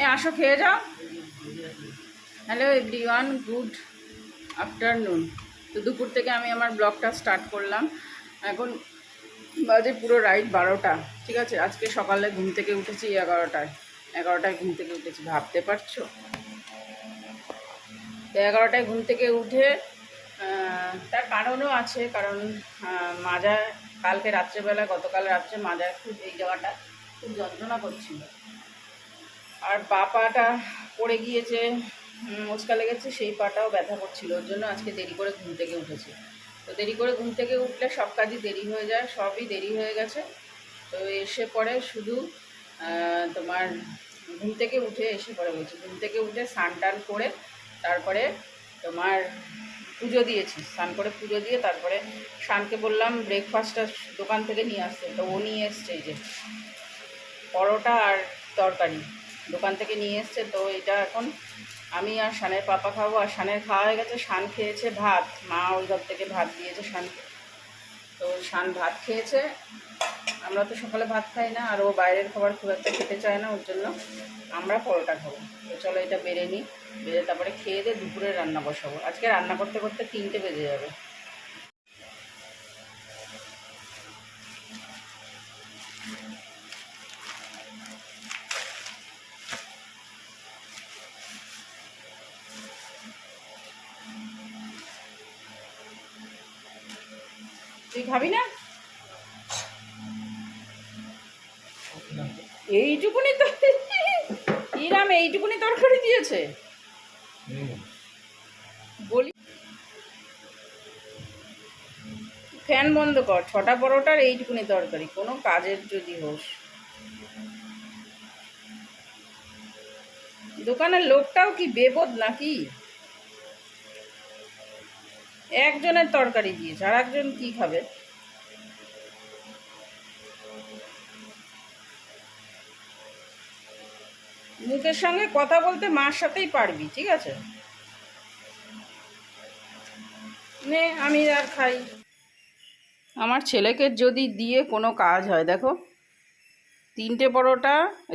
এ, আসো, খেয়ে যাও। হ্যালো এভরিওয়ান গুড আফটারনুন তো দুপুর থেকে আমি আমার ব্লগটা স্টার্ট করলাম। এখন বাজে পুরো রাইট বারোটা, ঠিক আছে? আজকে সকালে ঘুম থেকে উঠেছি এগারোটায়। এগারোটায় ঘুম থেকে উঠেছি, ভাবতে পারছ? তো এগারোটায় ঘুম থেকে উঠে তার কারণও আছে, কারণ মাজা কালকে রাত্রেবেলা, গতকাল রাত্রে মাজা খুব এই জায়গাটা খুব যন্ত্রণা করছিল। আর পা পাটা পড়ে গিয়েছে মোচকা লেগেছে, সেই পাটাও ব্যথা করছিল। ওর জন্য আজকে দেরি করে ঘুম থেকে উঠেছি। তো দেরি করে ঘুম থেকে উঠলে সব কাজই দেরি হয়ে যায়, সবই দেরি হয়ে গেছে। তো এসে পরে শুধু তোমার ঘুম থেকে উঠে এসে পরে বলছি, ঘুম থেকে উঠে স্নান টান করে তারপরে তোমার পুজো দিয়েছি। স্নান করে পুজো দিয়ে তারপরে শানকে বললাম ব্রেকফাস্টটা দোকান থেকে নিয়ে আসতে। তো ও নিয়ে এসছে যে, পরোটা আর তরকারি। দোকান থেকে নিয়ে এসছে, তো এটা এখন আমি আর শানের পাপা খাব। আর শানের খাওয়া হয়ে গেছে, শান খেয়েছে ভাত। মা ওই ঘর থেকে ভাত দিয়েছে শানকে। তো শান ভাত খেয়েছে। আমরা তো সকালে ভাত খাই না, আর ও বাইরের খাবার খুব একটা খেতে চায় না, ওর জন্য আমরা পরোটা খাব। তো চলো এটা বেড়ে নিই। বেড়ে তারপরে খেয়ে দিয়ে দুপুরে রান্না বসাবো। আজকে রান্না করতে করতে তিনটে বেজে যাবে। তুই খাবি না? এইটুকুনি তো ইরাম এইটুকুনি তরকারি দিয়েছে। বলি ফ্যান বন্ধ কর, ছটা পরোটার এইটুকুনি তরকারি, কোনো কাজের যদি হোস। দোকানের লোকটাও কি বেবদ নাকি? একজনের তরকারি দিয়েছে, আর একজন কি খাবে? মুখের সঙ্গে কথা বলতে মার সাথেই পারবি, ঠিক আছে? নে, আমি আর খাই। আমার ছেলেকে যদি দিয়ে কোনো কাজ হয়, দেখো, তিনটে পরোটা,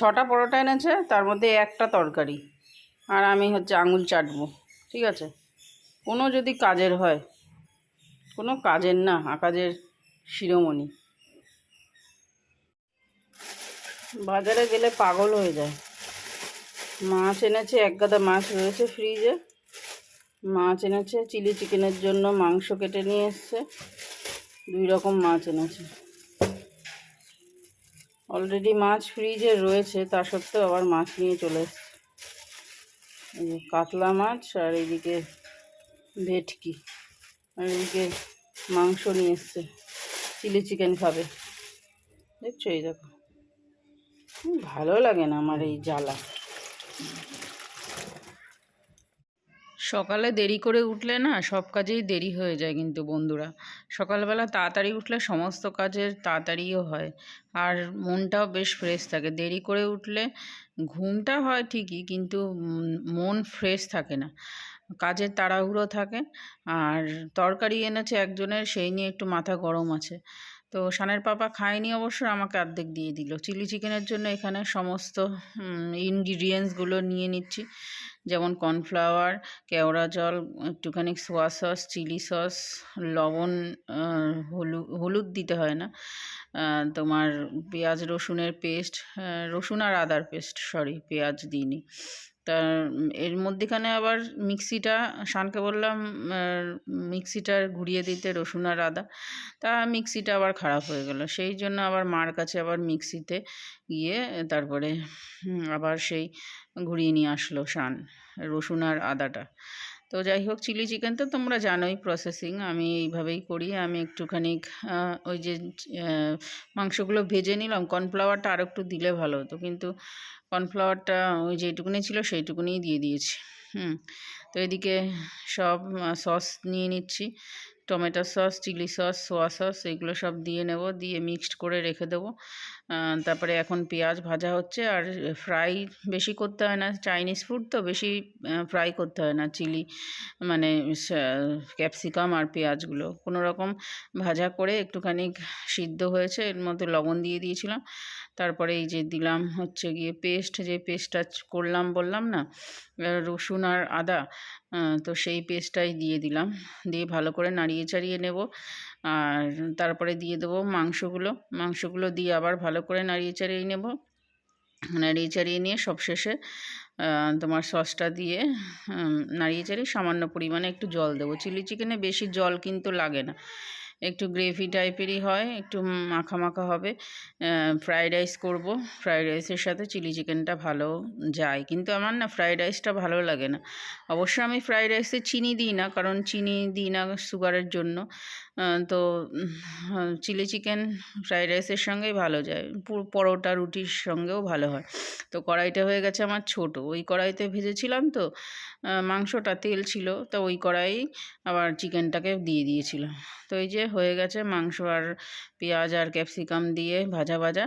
ছটা পরোটা এনেছে, তার মধ্যে একটা তরকারি, আর আমি হচ্ছে আঙুল চাটবো, ঠিক আছে? কোনো যদি কাজের হয়, কোনো কাজের না, আকাজের শিরোমণি। বাজারে গেলে পাগল হয়ে যায়। মাছ এনেছে, এক গাদা মাছ রয়েছে ফ্রিজে। মাছ এনেছে, চিলি চিকেনের জন্য মাংস কেটে নিয়ে এসছে। দুই রকম মাছ এনেছে। অলরেডি মাছ ফ্রিজে রয়েছে, তা সত্ত্বেও আবার মাছ নিয়ে চলে এসছে। কাতলা মাছ আর এইদিকে ভেটকি আর এদিকে মাংস নিয়ে এসছে। চিলি চিকেন খাবে। দেখছ এই দেখো। ভালো লাগে না আমার এই জ্বালা। সকালে দেরি করে উঠলে না সব কাজেই দেরি হয়ে যায় কিন্তু বন্ধুরা। সকালবেলা তাড়াতাড়ি উঠলে সমস্ত কাজের তাড়াতাড়িও হয়। আর মনটাও বেশ ফ্রেশ থাকে। দেরি করে উঠলে ঘুমটা হয় ঠিকই কিন্তু মন ফ্রেশ থাকে না। কাজের তাড়াহুড়ো থাকে। আর তরকারি এনেছে একজনের, সেই নিয়ে একটু মাথা গরম আছে। তো সানের পাপা খায়নি অবশ্য, আমাকে অর্ধেক দিয়ে দিল। চিলি চিকেনের জন্য এখানে সমস্ত ইনগ্রিডিয়েন্টসগুলো নিয়ে নিচ্ছি। যেমন কর্নফ্লাওয়ার, কেওড়া জল, একটুখানি সোয়া সস, চিলি সস, লবণ হলুদ হলুদ দিতে হয় না। তোমার পেঁয়াজ রসুনের পেস্ট রসুন আর আদার পেস্ট সরি পেঁয়াজ দিইনি। তা এর মধ্যেখানে আবার মিক্সিটা, শানকে বললাম মিক্সিটা ঘুরিয়ে দিতে রসুন আর আদা। তা মিক্সিটা আবার খারাপ হয়ে গেল। সেই জন্য আবার মার কাছে আবার মিক্সিতে গিয়ে তারপরে আবার সেই ঘুরিয়ে নিয়ে আসলো শান, রসুন আর আদাটা। তো যাই হোক, চিলি চিকেন তো তোমরা জানোই প্রসেসিং আমি এইভাবেই করি। আমি একটুখানি ওই যে মাংসগুলো ভেজে নিলাম, কর্নফ্লাওয়ারটা আর একটু দিলে ভালো হতো। কিন্তু কর্নফ্লাওয়ারটা ওই যেটুকুনি ছিল সেইটুকুনিই দিয়ে দিয়েছি। হুম, তো এদিকে সব সস নিয়ে নিচ্ছি। Tomato sauce, chilli sauce, soya sauce এগুলো সব দিয়ে নেব, দিয়ে মিক্সড করে রেখে দেবো। তারপরে এখন পেঁয়াজ ভাজা হচ্ছে আর ফ্রাই বেশি করতে হয় না। চাইনিজ ফুড তো বেশি ফ্রাই করতে হয় না। চিলি মানে ক্যাপসিকাম আর পেঁয়াজগুলো কোনো রকম ভাজা করে একটুখানি সিদ্ধ হয়েছে, এর মধ্যে লবণ দিয়ে দিয়েছিলাম। তারপরে এই যে দিলাম হচ্ছে গিয়ে পেস্ট, যে পেস্টটা করলাম বললাম না রসুন আর আদা তো সেই পেস্টটাই দিয়ে দিলাম। দিয়ে ভালো করে নাড়িয়ে চাড়িয়ে নেব। আর তারপরে দিয়ে দেবো মাংসগুলো। মাংসগুলো দিয়ে আবার ভালো করে নাড়িয়ে চাড়িয়ে নেব। নাড়িয়ে চাড়িয়ে নিয়ে সবশেষে তোমার সসটা দিয়ে নাড়িয়ে চাড়িয়ে সামান্য পরিমাণে একটু জল দেবো। চিলি চিকেনে বেশি জল কিন্তু লাগে না। একটু গ্রেভি টাইপেরই হয়, একটু মাখা মাখা হবে। ফ্রায়েড রাইস করব। ফ্রায়েড রাইসের সাথে চিলি চিকেনটা ভালো যায়। কিন্তু আমার না ফ্রায়েড রাইসটা ভালো লাগে না। অবশ্য আমি ফ্রায়েড রাইসে চিনি দিই না, কারণ চিনি দিই না সুগারের জন্য। তো চিলি চিকেন ফ্রায়েড রাইসের সঙ্গেই ভালো যায়। পরোটা রুটির সঙ্গেও ভালো হয়। তো কড়াইটা হয়ে গেছে আমার ছোট। ওই কড়াইতে ভেজেছিলাম তো মাংসটা তেল ছিল, তো ওই কড়াই আবার চিকেনটাকে দিয়ে দিয়েছিলাম তো এই যে হয়ে গেছে মাংস আর পেঁয়াজ আর ক্যাপসিকাম দিয়ে ভাজা ভাজা।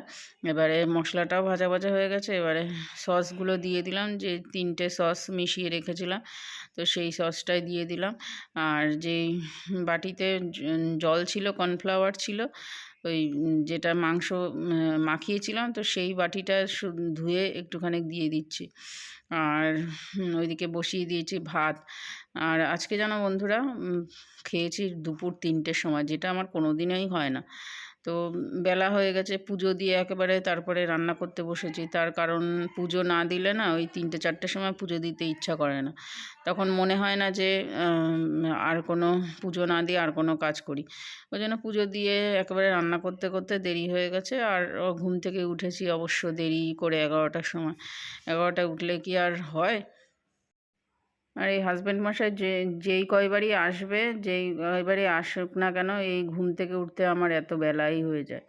এবারে মশলাটাও ভাজা ভাজা হয়ে গেছে, এবারে সসগুলো দিয়ে দিলাম, যে তিনটে সস মিশিয়ে রেখেছিলাম, তো সেই সসটাই দিয়ে দিলাম। আর যেই বাটিতে জল ছিল, কর্নফ্লাওয়ার ছিল ওই যেটা মাংস মাখিয়েছিলাম, তো সেই বাটিটা ধুয়ে একটুখানি দিয়ে দিচ্ছি। আর ওইদিকে বসিয়ে দিয়েছি ভাত। আর আজকে যেন বন্ধুরা খেয়েছি দুপুর তিনটের সময়, যেটা আমার কোনো দিনই হয় না। তো বেলা হয়ে গেছে পুজো দিয়ে একেবারে তারপরে রান্না করতে বসেছি। তার কারণ পুজো না দিলে না ওই তিনটে চারটের সময় পুজো দিতে ইচ্ছা করে না। তখন মনে হয় না যে আর কোনো পুজো না দিয়ে আর কোনো কাজ করি। ওই জন্য পুজো দিয়ে একেবারে রান্না করতে করতে দেরি হয়ে গেছে আর ঘুম থেকে উঠেছি অবশ্য দেরি করে এগারোটার সময়। এগারোটায় উঠলে কি আর হয়? আর এই হাজব্যান্ড মশাই যে, যেই কয়বারই আসবে, যেই কয়বারই আসুক না কেন, এই ঘুম থেকে উঠতে আমার এত বেলাই হয়ে যায়।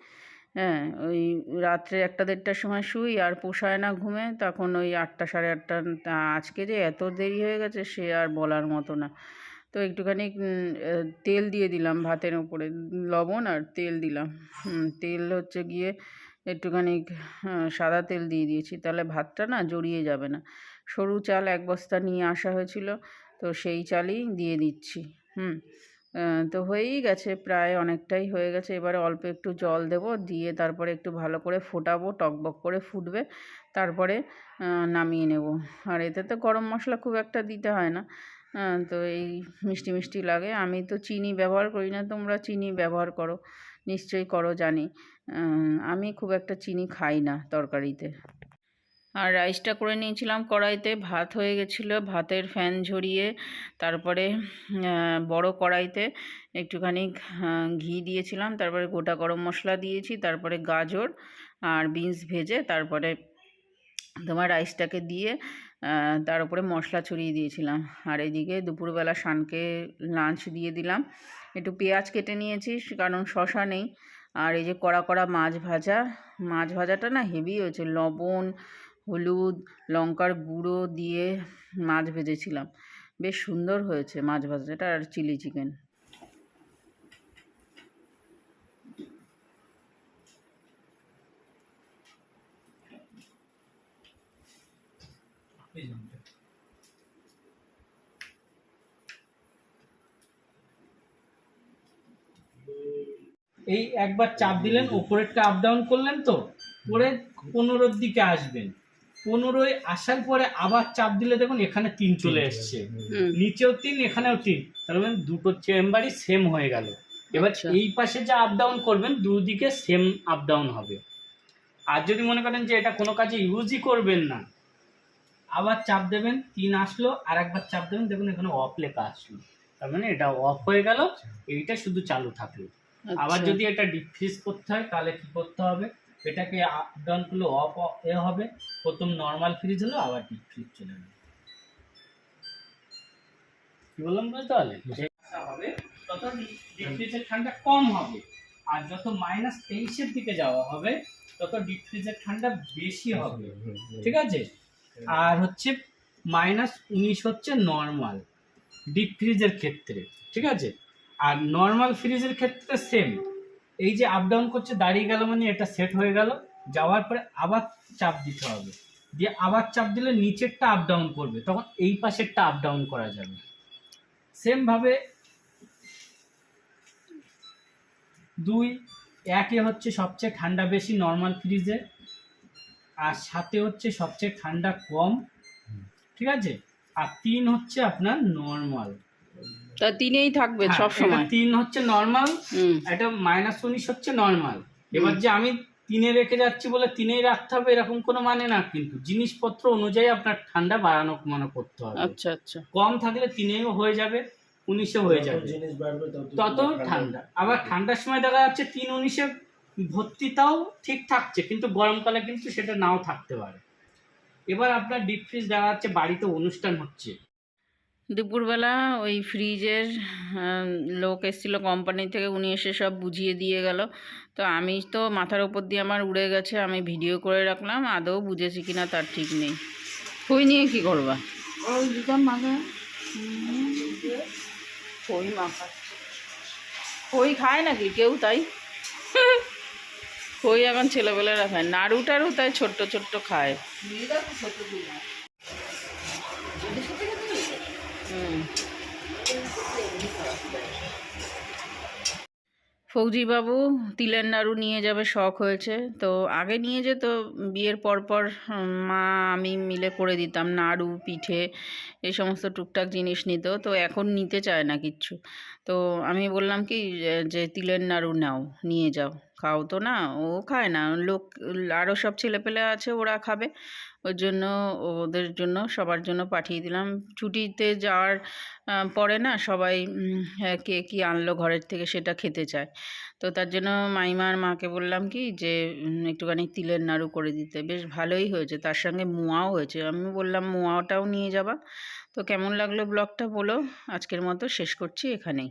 হ্যাঁ ওই রাত্রে একটা দেড়টার সময় শুই আর পোষায় না ঘুমে, তখন ওই আটটা সাড়ে আটটা আজকে যে এত দেরি হয়ে গেছে সে আর বলার মতো না। তো একটুখানি তেল দিয়ে দিলাম ভাতের উপরে লবণ আর তেল দিলাম। তেল হচ্ছে গিয়ে একটুখানি সাদা তেল দিয়ে দিয়েছি। তাহলে ভাতটা না জড়িয়ে যাবে না। সরু চাল এক বস্তা নিয়ে আসা হয়েছিল। তো সেই চালই দিয়ে দিচ্ছি। হুম তো হয়েই গেছে, প্রায় অনেকটাই হয়ে গেছে। এবারে অল্প একটু জল দেব, দিয়ে তারপরে একটু ভালো করে ফোটাবো, টকবক করে ফুটবে। তারপরে নামিয়ে নেব। আর এতে তো গরম মশলা খুব একটা দিতে হয় না। তো এই মিষ্টি মিষ্টি লাগে। আমি তো চিনি ব্যবহার করি না, তোমরা চিনি ব্যবহার করো। নিশ্চয়ই করো, জানি। আমি খুব একটা চিনি খাই না তরকারিতে। আর রাইসটা করে নিয়েছিলাম কড়াইতে। ভাত হয়ে গেছিল, ভাতের ফ্যান ঝরিয়ে, তারপরে বড় কড়াইতে একটুখানি ঘি দিয়েছিলাম, তারপরে গোটা গরম মশলা দিয়েছি, তারপরে গাজর আর বিনস ভেজে, তারপরে তোমার রাইসটাকে দিয়ে তার উপরে মশলা ছড়িয়ে দিয়েছিলাম। আর এদিকে দুপুরবেলা শানকে লাঞ্চ দিয়ে দিলাম। একটু পেঁয়াজ কেটে নিয়েছি, কারণ শশা নেই। আর এই যে কড়া কড়া মাছ ভাজা, মাছ ভাজাটা না হেভি হয়েছে, লবণ হলুদ, লঙ্কার গুঁড়ো দিয়ে মাছ ভেজেছিলাম। বেশ সুন্দর হয়েছে মাছ ভাজাটা আর চিলি চিকেন। এই একবার চাপ দিলেন, ওপরেরটা আপ ডাউন করলেন তো? পরে পনেরোর দিকে আসবেন। পনেরোয় আসার পরে আবার চাপ দিলে দেখুন এখানে তিন চলে এসছে। নিচেও তিন এখানেও তিন। তার মানে দুটো চেম্বারই সেম হয়ে গেল। এবার আচ্ছা। এই পাশে যা আপ ডাউন করবেন দুদিকে সেম আপ ডাউন হবে। আর যদি মনে করেন যে এটা কোনো কাজে ইউজই করবেন না আবার চাপ দেবেন তিন আসলো আর একবার চাপ দেবেন দেখুন এখানে অফ লেখা আসলো। তার মানে এটা অফ হয়ে গেল এইটা শুধু চালু থাকল। আবার আচ্ছা। যদি এটা ডিপ ফ্রিজ করতে হয় তাহলে কি করতে হবে? এটাকে আপ ডাউন করলে অফ এ হবে। প্রথম নর্মাল ফ্রিজ হলো, আবার ডিপ ফ্রিজ চলে যাবে কি বললাম বুঝতে পারলে হবে, তত ডিপ ফ্রিজের ঠান্ডা কম হবে। আর যত মাইনাস তেইশের দিকে যাওয়া হবে, তত ডিপ ফ্রিজের ঠান্ডা বেশি হবে। ঠিক আছে? আর হচ্ছে মাইনাস উনিশ হচ্ছে নর্মাল ডিপ ফ্রিজের ক্ষেত্রে। ঠিক আছে? আর নর্মাল ফ্রিজের ক্ষেত্রে সেম এই যে আপ ডাউন করছে, দাঁড়িয়ে গেল মানে এটা সেট হয়ে গেল। যাওয়ার পরে আবার চাপ দিতে হবে। দিয়ে আবার চাপ দিলে নিচেরটা আপ ডাউন করবে, তখন এই পাশেরটা আপ ডাউন করা যাবে। সেমভাবে দুই, একে হচ্ছে সবচেয়ে ঠান্ডা বেশি নর্মাল ফ্রিজে আর সাথে হচ্ছে সবচেয়ে ঠান্ডা কম, ঠিক আছে? আর তিন হচ্ছে আপনার নর্মাল তা তিনেই থাকবে সব সময়। তিন হচ্ছে নর্মাল এটা মাইনাস উনিশ হচ্ছে নর্মাল এবার যে আমি তিনে রেখে যাচ্ছি বলে তিনেই রাখতে হবে এরকম কোনো মানে না কিন্তু। জিনিসপত্র অনুযায়ী আপনার ঠান্ডা বাড়ানো কমানো করতে হবে। আচ্ছা আচ্ছা। কম থাকলে তিনেও হয়ে যাবে উনিশে হয়ে যাবে। তত ঠান্ডা। আবার ঠান্ডার সময় দেখা যাচ্ছে তিন উনিশে ভর্তিটাও ঠিক থাকছে কিন্তু গরমকালে কিন্তু সেটা নাও থাকতে পারে। এবার আপনার ডিপ ফ্রিজ দেখা যাচ্ছে বাড়িতে অনুষ্ঠান হচ্ছে। দুপুরবেলা ওই ফ্রিজের লোক এসেছিল কোম্পানি থেকে উনি এসে সব বুঝিয়ে দিয়ে গেল। তো আমি তো মাথার উপর দিয়ে আমার উড়ে গেছে আমি ভিডিও করে রাখলাম আদৌ বুঝেছি কিনা তার ঠিক নেই। খই নিয়ে কি করবা? ওই দিতাম মাখা খই মাখা। খায় নাকি কেউ তাই? খই এখন ছেলেবেলেরা খায় নাড়ু টাড়ু তাই ছোট্ট ছোট্ট খায়। হুম ফৌজিবাবু তিলের নাড়ু নিয়ে যাবে, শখ হয়েছে। তো আগে নিয়ে যেত, বিয়ের পরপর পর মা আমি মিলে করে দিতাম, নাড়ু, পিঠে, এই সমস্ত টুকটাক জিনিস নিত। তো এখন নিতে চায় না কিচ্ছু। তো আমি বললাম কি যে, তিলের নাড়ু নাও, নিয়ে যাও। খাও তো না, ও খায় না। লোক আরও সব ছেলেপেলে আছে, ওরা খাবে। ওর জন্য, ওদের জন্য, সবার জন্য পাঠিয়ে দিলাম। ছুটিতে যাওয়ার পরে না সবাই কে কী আনলো ঘরের থেকে সেটা খেতে চায়। তো তার জন্য মাইমার মাকে বললাম কি যে একটুখানি তিলের নাড়ু করে দিতে। বেশ ভালোই হয়েছে, তার সঙ্গে মোয়াও হয়েছে। আমি বললাম, মোয়াটাও নিয়ে যাবা? তো কেমন লাগল ব্লগটা বলো। আজকের মতো শেষ করছি এখানেই।